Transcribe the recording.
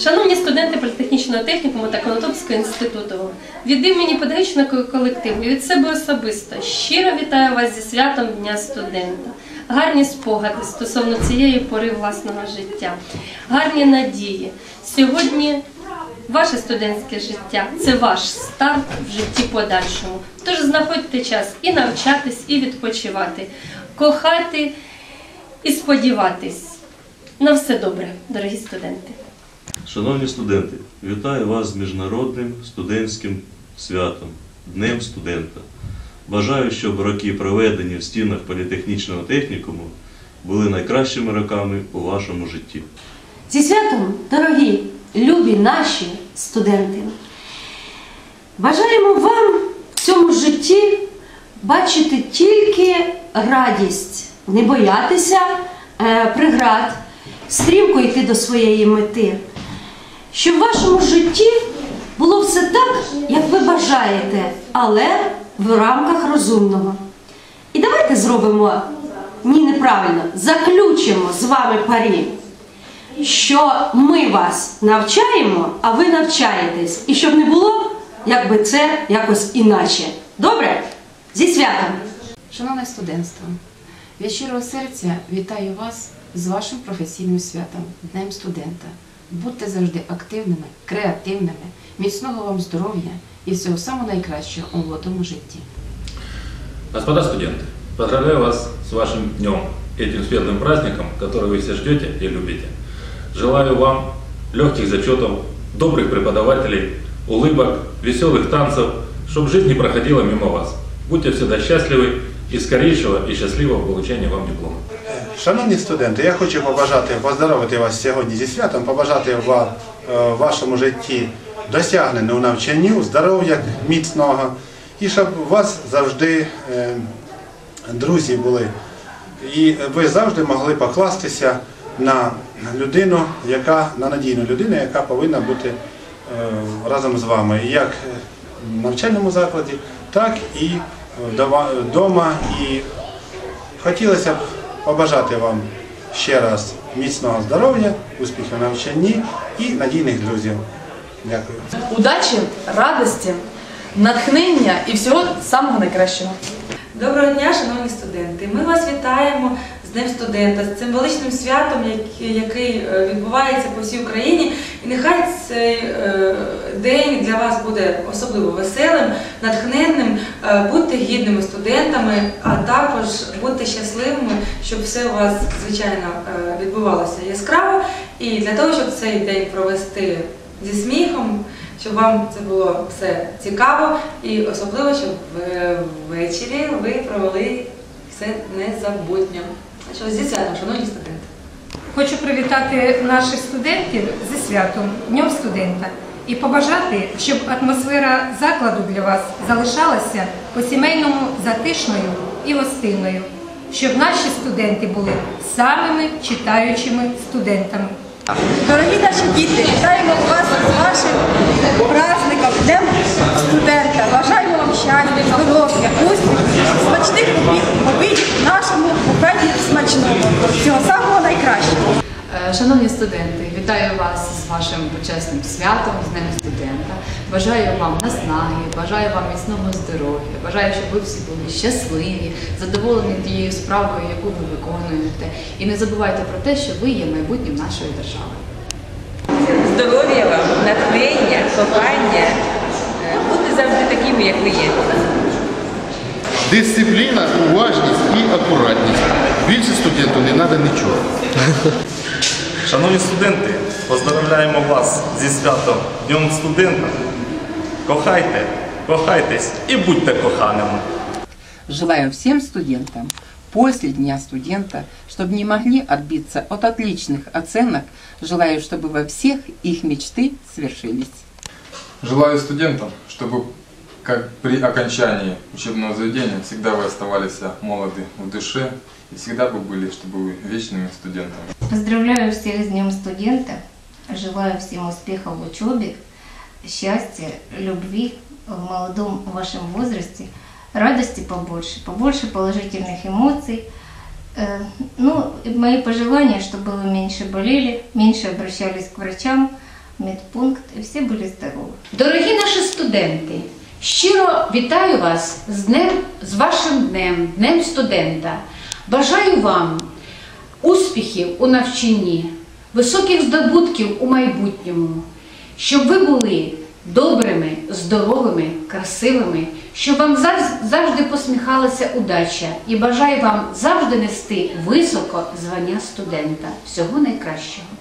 Шановні студенти політехнічного технікуму та Конотопського інституту, від імені педагогічного колективу і від себе особисто щиро вітаю вас зі святом Дня студента. Гарні спогади стосовно цієї пори власного життя, гарні надії. Сьогодні ваше студентське життя це ваш старт в житті подальшому. Тож знаходьте час і навчатись, і відпочивати, кохати і сподіватись. На все добре, дорогі студенти. Шановні студенти, вітаю вас з міжнародним студентським святом, Днем студента. Бажаю, щоб роки, проведені в стінах політехнічного технікуму, були найкращими роками у вашому житті. Зі святом, дорогі, любі наші студенти, бажаємо вам в цьому житті бачити тільки радість, не боятися е, преград, стрімко йти до своєї мети. Щоб в вашому житті було все так, як ви бажаєте, але в рамках розумного. І давайте зробимо ні неправильно, заключимо з вами парі що ми вас навчаємо, а ви навчаєтесь. І щоб не було, якби це якось іначе. Добре? Зі святом! Шановне студентство, від щирого серця вітаю вас з вашим професійним святом, Днем студента. Будьте завжди активними, креативними, міцного вам здоров'я і всього самого найкращого у молодому житті. Господа студенты, поздравляю вас с вашим днем, этим светлым праздником, который вы все ждете и любите. Желаю вам легких зачетов, добрых преподавателей, улыбок, веселых танцев, чтобы жизнь не проходила мимо вас. Будьте всегда счастливы и скорейшего и счастливого получения вам диплома. Шановні студенти, я хочу побажати, поздоровити вас сьогодні зі святом, побажати е, в вашому житті досягнення у навчанню, здоров'я міцного і щоб у вас завжди е, друзі були. І ви завжди могли покластися на людину, яка на надійну людину, яка повинна бути е, разом з вами, як в навчальному закладі, так і вдома. І Хотілося б побажати вам ще раз міцного здоров'я, успіхів в навчанні і надійних друзів. Дякую. удачі, радості, натхнення і всього самого найкращого. Доброго дня, шановні студенти! Ми вас вітаємо з Днем студента, з цим величним святом, який- е, відбувається по всій Україні. І нехай цей е, день для вас буде особливо веселим, натхненним. Е, Будьте гідними студентами, а також будьте щасливими, щоб все у вас, звичайно, відбувалося яскраво. І для того, щоб цей день провести зі сміхом, щоб вам це було все цікаво і особливо, щоб ввечері ви провели все незабутньо. Що зі святом, шановні студенти. Хочу привітати наших студентів зі святом, Днем студента, і побажати, щоб атмосфера закладу для вас залишалася по-сімейному затишною і гостинною, щоб наші студенти були самими читаючими студентами. Дорогі наші діти, вітаємо вас з вашим праздником, Днем студента. Бажаємо вам щастя, здоров'я, успіхів, смачних обід- обідів в нашому. Всього самого найкращого. Е, Шановні студенти, вітаю вас з вашим почесним святом, з Днем студента. Бажаю вам наснаги, бажаю вам міцного здоров'я, бажаю, щоб ви всі були щасливі, задоволені тією справою, яку ви виконуєте. І не забувайте про те, що ви є майбутнім нашої держави. Здоров'я вам, натхнення, кохання. Е, Будьте завжди такими, як ви є. Дисципліна, уважність і акуратність. Більше студенту не треба нічого. Шановні студенти, поздравляємо вас зі святом Днем студента. Кохайте, кохайтесь і будьте коханими. Желаю всем студентам после Дня студента, чтобы не могли отбиться от отличных оценок. Желаю, чтобы во всех их мечты свершились. Желаю студентам, чтобы как при окончании учебного заведения всегда вы оставались молоды в душе и всегда бы были, чтобы вы вечными студентами. Поздравляю всех с Днем студента. Желаю всем успехов в учебе, счастья, любви в молодом вашем возрасте, радости побольше, побольше положительных эмоций. Э, Ну, мои пожелания, чтобы вы меньше болели, меньше обращались к врачам, медпункт, и все были здоровы. Дорогі наші студенти, щиро вітаю вас з днем, з вашим днем, днем студента. Бажаю вам успіхів у навчанні, високих здобутків у майбутньому, щоб ви були добрими, здоровими, красивими, щоб вам завжди посміхалася удача і бажаю вам завжди нести високо звання студента. Всього найкращого.